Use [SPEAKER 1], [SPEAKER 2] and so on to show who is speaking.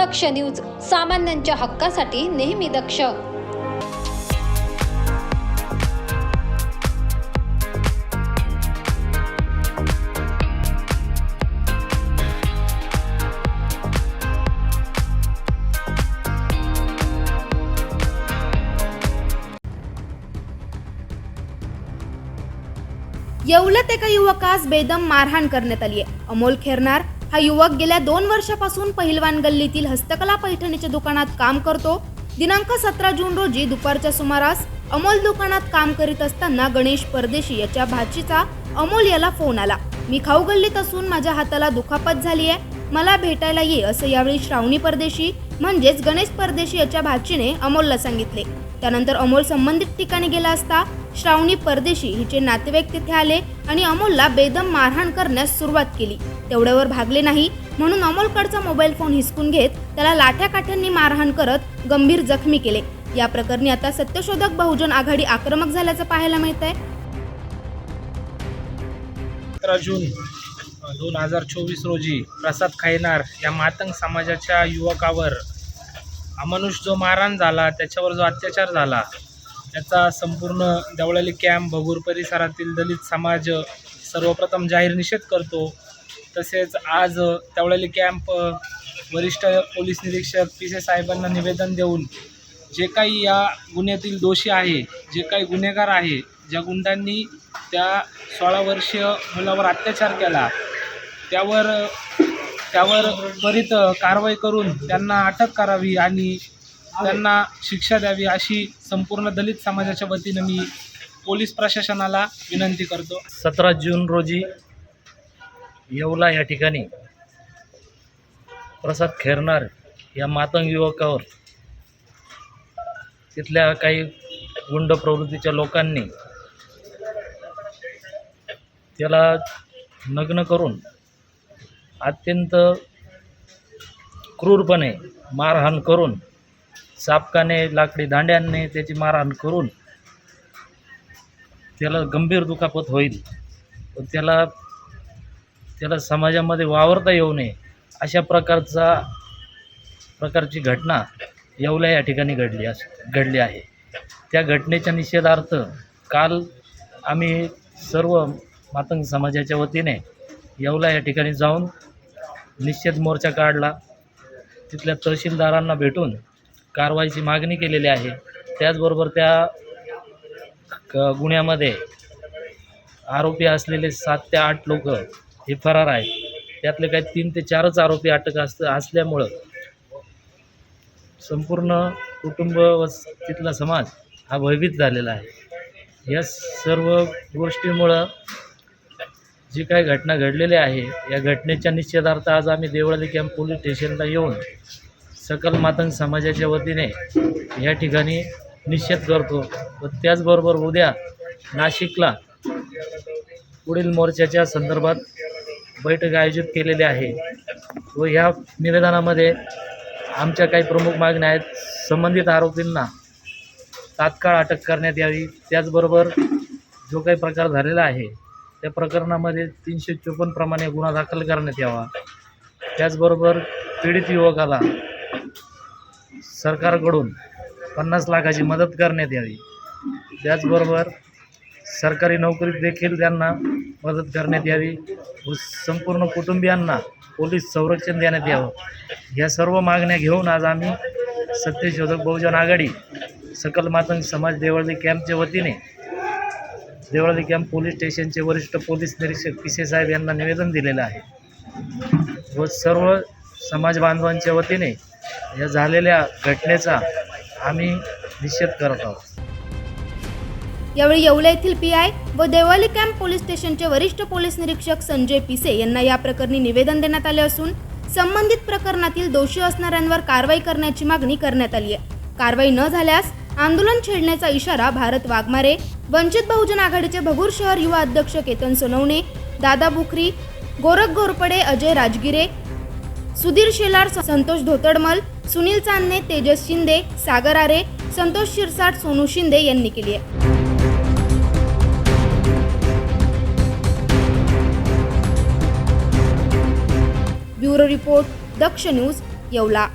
[SPEAKER 1] दक्ष news सामान्यांच्या हक्कासाठी नेहमी दक्ष.
[SPEAKER 2] येवलत एका युवकास बेदम मारहाण करण्यात आली आहे अमोल खेरनार हा युवक गेल्या दोन वर्षापासून पहिलवान गल्लीतील हस्तकला पैठणीच्या दुकानात काम करतो. दिनांक सतरा जून रोजी दुपारच्या सुमारास अमोल दुकानात काम करीत असताना गणेश परदेशी याच्या भाचीचा अमोल याला फोन आला. मी खाऊ गल्लीत असून माझ्या हाताला दुखापत झाली आहे. मला भेटायला ये असं यावेळी श्रावणी परदेशी म्हणजेच गणेश परदेशी याच्या भाचीने अमोलला सांगितले. त्यानंतर अमोल संबंधित ठिकाणी गेला असता श्रावणी परदेशी हिचे नातेवाईक तिथे आले आणि अमोलला बेदम मारहाण करण्यास सुरुवात केली. तेवढ्यावर भागले नाही म्हणून अमोलकडचा मोबाईल फोन हिसकून घेत त्याला लाठ्या काठ्यांनी मारहाण करत गंभीर जखमी केले. या प्रकरणी आता सत्यशोधक बहुजन आघाडी आक्रमक झाल्याचं पाहायला मिळत आहे
[SPEAKER 3] जून दोन हजार चोवीस रोजी प्रसाद खैनार या मातंग समाजाच्या युवकावर अमनुष जो मारहाण झाला त्याच्यावर जो अत्याचार झाला याचा संपूर्ण देवळाली कॅम्प भगूर परिसरातील दलित समाज सर्वप्रथम जाहीर निषेध करतो. तसेच आज देवळाली कॅम्प वरिष्ठ पोलीस निरीक्षक पी साहेबांना निवेदन देऊन जे काही या गुन्ह्यातील दोषी आहे जे काही गुन्हेगार आहे ज्या गुंडांनी त्या सोळा वर्षीय मुलावर अत्याचार केला त्यावर त्यावर त्वरित कारवाई करून त्यांना अटक करावी आणि त्यांना शिक्षा द्यावी अशी संपूर्ण दलित समाजाच्या वतीनं मी पोलीस प्रशासनाला विनंती करतो.
[SPEAKER 4] सतरा जून रोजी येवला या ठिकाणी प्रसाद खेरनार या मातंग युवकावर तिथल्या काही गुंड प्रवृत्तीच्या लोकांनी त्याला नग्न करून अत्यंत क्रूरपणे मारहाण करून सापकाने लाकडी दांड्यांनी त्याची मारहाण करून त्याला गंभीर दुखापत होईल. पण त्याला त्याला समाजामध्ये वावरता येऊ नये अशा प्रकारचा प्रकारची घटना येवला या ठिकाणी घडली अस घडली आहे. त्या घटनेच्या निषेधार्थ काल आम्ही सर्व मातंग समाजाच्या वतीने येवला या ठिकाणी जाऊन निषेध मोर्चा काढला. तिथल्या तहसीलदारांना भेटून कारवाईची मागणी केलेली आहे. त्याचबरोबर त्या क गुन्ह्यामध्ये आरोपी असलेले सात ते आठ लोक हे फरार आहेत. त्यातले काही तीन ते चारच आरोपी अटक अस असल्यामुळं संपूर्ण कुटुंब व तिथला समाज हा भयभीत झालेला आहे. या सर्व गोष्टीमुळं जी काही घटना घडलेली आहे या घटनेच्या निषेधार्थ आज आम्ही देवळाली कॅम्प पोलीस स्टेशनला येऊन सकल मातंग समाजाच्या वतीने या ठिकाणी निषेध करतो. व त्याचबरोबर उद्या नाशिकला पुढील मोर्चाच्या संदर्भात बैठक आयोजित केलेली आहे. व ह्या निवेदनामध्ये आमच्या काही प्रमुख मागण्या आहेत. संबंधित आरोपींना तात्काळ अटक करण्यात यावी. त्याचबरोबर जो काही प्रकार झालेला आहे त्या प्रकरणामध्ये तीनशे चोपन्न प्रमाणे गुन्हा दाखल करण्यात यावा. त्याचबरोबर पीडित युवकाला सरकारकडून पन्नास लाखाची मदत करण्यात यावी. त्याचबरोबर सरकारी नोकरीत देखील त्यांना मदत करण्यात यावी व संपूर्ण कुटुंबियांना पोलीस संरक्षण देण्यात यावं. ह्या सर्व मागण्या घेऊन आज आम्ही सत्यशोधक बहुजन आघाडी सकल मातंग समाज देवळदी कॅम्पच्या वतीने देवळदी कॅम्प पोलीस स्टेशनचे वरिष्ठ पोलीस निरीक्षक पिसे साहेब यांना निवेदन दिलेलं आहे. व सर्व समाज बांधवांच्या वतीने या झालेल्या घटनेचा आम्ही निषेध करत आहोत.
[SPEAKER 2] यावेळी येवला येथील पी आय व देवाली कॅम्प पोलीस स्टेशनचे वरिष्ठ पोलीस निरीक्षक संजय पिसे यांना या प्रकरणी निवेदन देण्यात आले असून संबंधित प्रकरणातील दोषी असणाऱ्यांवर कारवाई करण्याची मागणी करण्यात आली आहे. कारवाई न झाल्यास आंदोलन छेडण्याचा इशारा भारत वाघमारे वंचित बहुजन आघाडीचे भगूर शहर युवा अध्यक्ष केतन सोनवणे दादा बुखरी गोरख घोरपडे अजय राजगिरे सुधीर शेलार संतोष धोतडमल सुनील चांदणे तेजस शिंदे सागर आरे संतोष शिरसाट सोनू शिंदे यांनी केली आहे. Bureau report Daksh news Yeola.